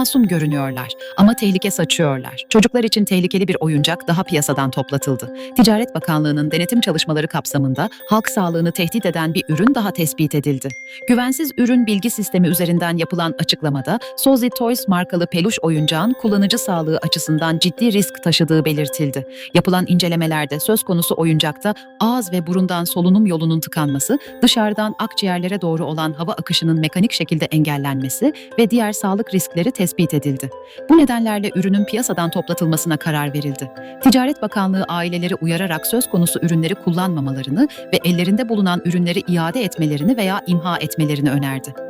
Masum görünüyorlar ama tehlike saçıyorlar. Çocuklar için tehlikeli bir oyuncak daha piyasadan toplatıldı. Ticaret Bakanlığı'nın denetim çalışmaları kapsamında halk sağlığını tehdit eden bir ürün daha tespit edildi. Güvensiz ürün bilgi sistemi üzerinden yapılan açıklamada Sozi Toys markalı peluş oyuncağın kullanıcı sağlığı açısından ciddi risk taşıdığı belirtildi. Yapılan incelemelerde söz konusu oyuncakta ağız ve burundan solunum yolunun tıkanması, dışarıdan akciğerlere doğru olan hava akışının mekanik şekilde engellenmesi ve diğer sağlık riskleri tespit edildi. Bu nedenlerle ürünün piyasadan toplatılmasına karar verildi. Ticaret Bakanlığı aileleri uyararak söz konusu ürünleri kullanmamalarını ve ellerinde bulunan ürünleri iade etmelerini veya imha etmelerini önerdi.